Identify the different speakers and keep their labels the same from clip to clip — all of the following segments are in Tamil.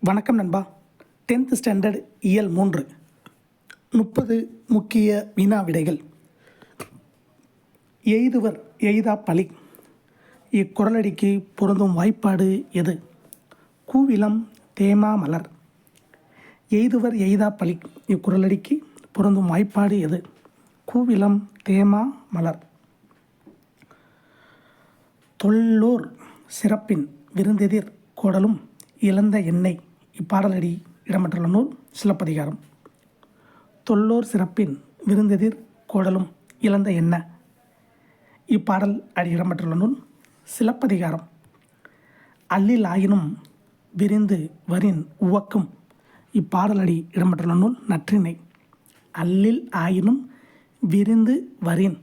Speaker 1: வணக்கம் நண்பா. டென்த் ஸ்டாண்டர்ட் இயல் மூன்று. முப்பது முக்கிய வினா விடைகள். எய்துவர் எய்தா பலி இக்குரலடிக்கு பொருந்தும் வாய்ப்பாடு எது? கூவிலம் தேமா மலர். எய்துவர் எய்தா பலி இக்குரலடிக்கு பொருந்தும் வாய்ப்பாடு எது? கூவிலம் தேமா மலர். தொல்லோர் சிறப்பின் விருந்தெதிர் கோடலும் இழந்த எண்ணெய். இப்பாடலடி இடம்பெற்றுள்ள நூல் சிலப்பதிகாரம். தொல்லோர் சிறப்பின் விருந்தெதிர் கோடலும் இழந்த என்ன? இப்பாடல் அடி இடம்பெற்றுள்ள நூல் சிலப்பதிகாரம். அல்லில் ஆயினும் விரிந்து வரின் உவக்கும் இப்பாடலடி இடம்பெற்றுள்ள நூல் நற்றினை அல்லில் ஆயினும் விரிந்து வரின்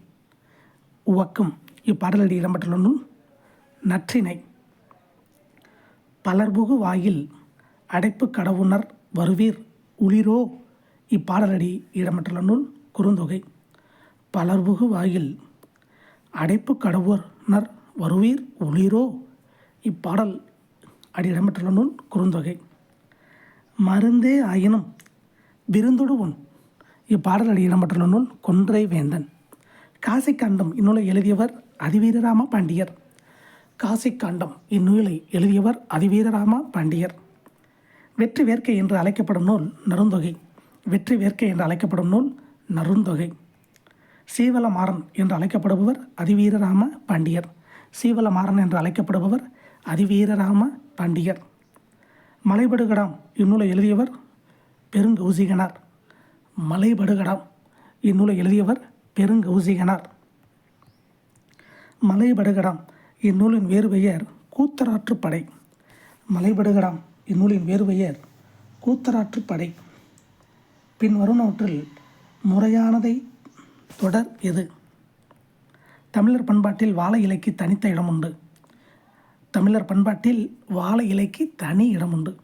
Speaker 1: உவக்கும் இப்பாடலடி இடம்பெற்றுள்ள நூல் நற்றினை பலர்புகு வாயில் அடைப்பு கடவுணர் வருவீர் உளிரோ? இப்பாடலடி இடம்பெற்றுள்ள நூல் குறுந்தொகை. பலர்புகு வாயில் அடைப்பு கடவுணர் வருவீர் உளிரோ? இப்பாடல் அடி இடம்பெற்றுள்ள நூல் குறுந்தொகை. மருந்தே ஆயினும் விருந்தொடுவன் இப்பாடல் அடி இடம்பெற்றுள்ள நூல் கொன்றை வேந்தன். காசிக்காண்டம் இந்நூலை எழுதியவர் அதிவீரராம பாண்டியர். காசிக்காண்டம் இந்நூலை எழுதியவர் அதிவீரராம பாண்டியர். வெற்றி வேர்க்கை என்று அழைக்கப்படும் நூல் நருந்தொகை வெற்றி வேர்க்கை என்று அழைக்கப்படும் நூல் நருந்தொகை சீவலமாறன் என்று அழைக்கப்படுபவர் அதிவீரராம பாண்டியர். சீவலமாறன் என்று அழைக்கப்படுபவர் அதிவீரராம பாண்டியர். மலைபடுகடாம் இந்நூலை எழுதியவர் பெருங்கௌசிகனார். மலைபடுகடாம் இந்நூலை எழுதியவர் பெருங்கௌசிகனார். மலைபடுகடாம் இந்நூலின் வேறு பெயர் கூத்தராற்றுப்படை. மலைபடுகடாம் இந்நூலின் வேறு பெயர் படை. பின் வருணவற்றில் முறையானதை தொடர் எது? தமிழர் பண்பாட்டில் வாழை இலைக்கு தனித்த இடம் உண்டு தமிழர் பண்பாட்டில் வாழை இலைக்கு தனி இடம் உண்டு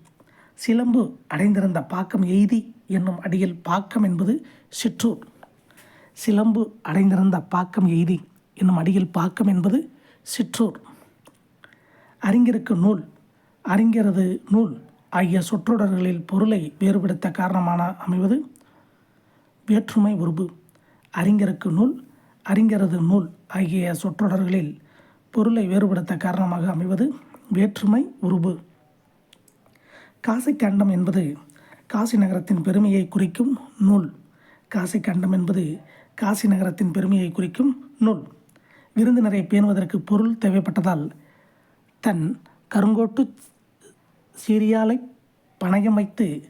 Speaker 1: சிலம்பு அடைந்திருந்த பாக்கம் எய்தி என்னும் அடியில் பாக்கம் என்பது சிற்றூர். சிலம்பு அடைந்திருந்த பாக்கம் எய்தி என்னும் அடியில் பாக்கம் என்பது சிற்றூர். அறிஞருக்கு நூல் அறிஞரது நூல் ஆகிய சொற்றொடர்களில் பொருளை வேறுபடுத்த காரணமான அமைவது? வேற்றுமை உருபு அறிஞருக்கு நூல் அறிஞரது நூல் ஆகிய சொற்றொடர்களில் பொருளை வேறுபடுத்த காரணமாக அமைவது? வேற்றுமை உருபு காசி கண்டம் என்பது காசி நகரத்தின் பெருமையை குறிக்கும் நூல். காசி கண்டம் என்பது காசி நகரத்தின் பெருமையை குறிக்கும் நூல். விருந்தினரை பேணுவதற்கு பொருள் தேவைப்பட்டதால் தன் கருங்கோட்டு சீரியாலை பணயம் வைத்து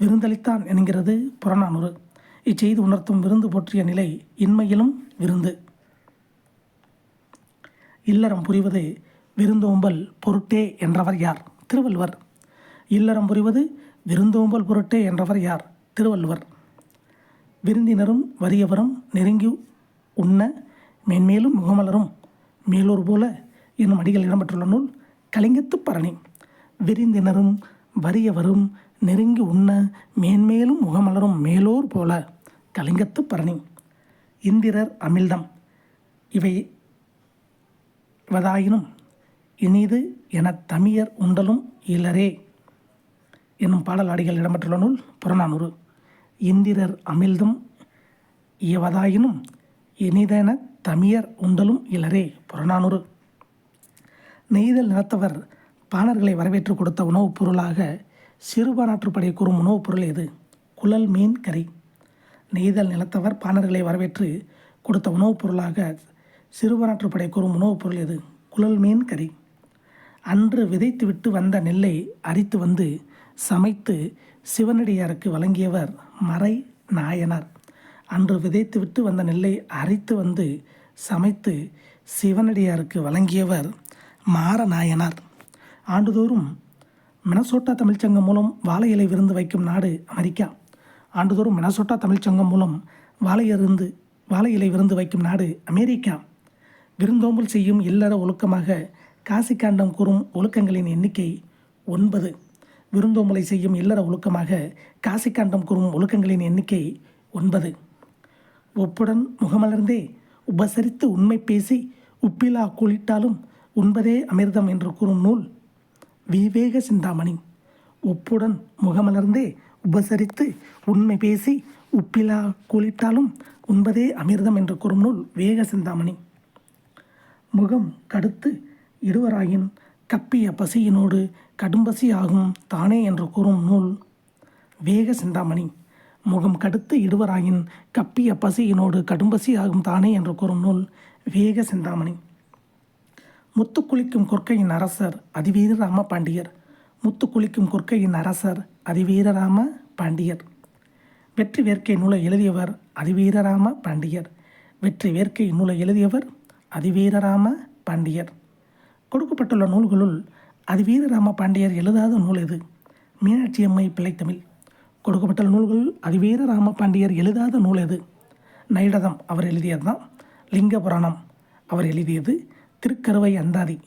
Speaker 1: விருந்தளித்தான் என்கிறது புறநானூறு. இச்செய்தி உணர்த்தும் விருந்து போற்றிய நிலை இன்மையிலும் விருந்து. இல்லறம் புரிவது விருந்தோம்பல் பொருட்டே என்றவர் யார்? திருவள்ளுவர். இல்லறம் புரிவது விருந்தோம்பல் பொருட்டே என்றவர் யார்? திருவள்ளுவர். விருந்தினரும் வறியவரும் நெருங்கி உண்ண மேன்மேலும் முகமலரும் மேலூர் போல என்னும் அடிகள் இடம்பெற்றுள்ள நூல் கலிங்கத்து பரணி. விருந்தினரும் வறியவரும் நெருங்கி உண்ண மேன்மேலும் முகமலரும் மேலோர் போல கலிங்கத்து பரணி. இந்திரர் அமிழ்தம். இவை வதாயினும் இனிது என தமியர் உண்டலும் இலரே என்னும் பாடலாடிகள் இடம்பெற்றுள்ள நூல் புறநானூறு. இந்திரர் அமிழ்தம் இயவதாயினும் இனிதென தமியர் உண்டலும் இலரே புறநானூறு. நெய்தல் நிலத்தவர் பாணர்களை வரவேற்று கொடுத்த உணவுப் பொருளாக சிறுபானாற்றுப்படை கூறும் உணவுப் பொருள் எது? குழல் மீன் கறி. நெய்தல் நிலத்தவர் பாணர்களை வரவேற்று கொடுத்த உணவுப் பொருளாக சிறுபானாற்றுப்படை கூறும் உணவுப் பொருள் எது? குழல் மீன் கறி. அன்று விதைத்துவிட்டு வந்த நெல்லை அரித்து வந்து சமைத்து சிவனடியாருக்கு வழங்கியவர் மறை நாயனார். அன்று விதைத்துவிட்டு வந்த நெல்லை அரித்து வந்து சமைத்து சிவனடியாருக்கு வழங்கியவர் மாரநாயனார். ஆண்டுதோறும் மினசோட்டா தமிழ்ச்சங்கம் மூலம் வாழை இலை விருந்து வைக்கும் நாடு அமெரிக்கா. ஆண்டுதோறும் மினசோட்டா தமிழ்ச்சங்கம் மூலம் வாழை இருந்து வாழை இலை விருந்து வைக்கும் நாடு அமெரிக்கா. விருந்தோம்பல் செய்யும் இல்லற ஒழுக்கமாக காசி காண்டம் கூறும் ஒழுக்கங்களின் எண்ணிக்கை ஒன்பது. விருந்தோம்பலை செய்யும் இல்லற ஒழுக்கமாக காசி காண்டம் கூறும் ஒழுக்கங்களின் எண்ணிக்கை ஒன்பது. ஒப்புடன் முகமலர்ந்தே உபசரித்து உண்மை பேசி உப்பிலா கூலிட்டாலும் உண்பதே அமிர்தம் என்று கூறும் நூல் விவேக சிந்தாமணி. ஒப்புடன் முகமலர்ந்தே உபசரித்து உண்மை பேசி உப்பிலா கூலிட்டாலும் உண்பதே அமிர்தம் என்று கூறும் நூல் வேக சிந்தாமணி. முகம் கடுத்து இடுவராயின் கப்பிய பசியினோடு கடும்பசி ஆகும் தானே என்று கூறும் நூல் வேக சிந்தாமணி. முகம் கடுத்து இடுவராயின் கப்பிய பசியினோடு கடும்பசி ஆகும் தானே என்று கூறும் நூல் வேக சிந்தாமணி. முத்து குளிக்கும் கொற்கையின் அரசர் அதிவீர ராம பாண்டியர். முத்து குளிக்கும் கொற்கையின் அரசர் அதிவீர ராம பாண்டியர். வெற்றி வேர்க்கை நூலை எழுதியவர் அதிவீரராம பாண்டியர். வெற்றி வேர்க்கை நூலை எழுதியவர் அதிவீரராம பாண்டியர். கொடுக்கப்பட்டுள்ள நூல்களுள் அதிவீரராம பாண்டியர் எழுதாத நூல் எது? மீனாட்சி அம்மை பிள்ளைத்தமிழ் கொடுக்கப்பட்டுள்ள நூல்கள் அதிவீரராம பாண்டியர் எழுதாத நூல் எது? நைடதம் அவர் எழுதியது தான் லிங்க புராணம் அவர் எழுதியது திருக்கருவை அந்தாதி.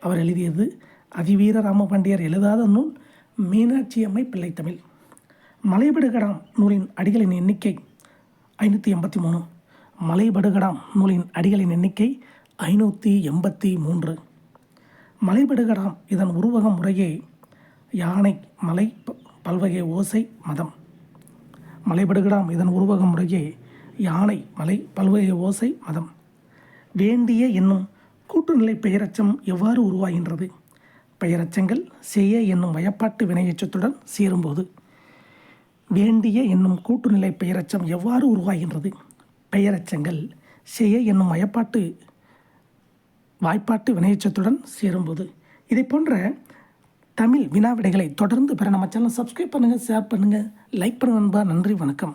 Speaker 1: அவர் எழுதியது அதிவீர ராமபாண்டியர் எழுதாத நூல் மீனாட்சி அம்மை பிள்ளைத்தமிழ் மலைபடுகடாம் நூலின் அடிகளின் எண்ணிக்கை ஐநூற்றி எண்பத்தி மூணு மலைபடுகடாம் நூலின் அடிகளின் எண்ணிக்கை ஐநூற்றி எண்பத்தி மூன்று மலைபடுகடாம் இதன் உருவகம் முறையே யானை மலை ப- பல்வகை ஓசை மதம். மலைபடுகடாம் இதன் உருவகம் முறையே யானை மலை பல்வகை ஓசை மதம். வேண்டிய என்னும் கூட்டுநிலை பெயரச்சம் எவ்வாறு உருவாகின்றது? பெயரச்சங்கள் செய்ய என்னும் வயப்பாட்டு வினையச்சத்துடன் சேரும்போது வேண்டிய என்னும் கூட்டுநிலை பெயரச்சம் எவ்வாறு உருவாகின்றது? பெயரச்சங்கள் செய்ய என்னும் வயப்பாட்டு வாய்ப்பாட்டு வினையச்சத்துடன் சேரும்போது. இதை போன்ற தமிழ் வினாவிடைகளை தொடர்ந்து பெற நம்ம சேனல் சப்ஸ்கிரைப் பண்ணுங்கள் ஷேர் பண்ணுங்கள் லைக் பண்ணுங்க நண்பா நன்றி வணக்கம்.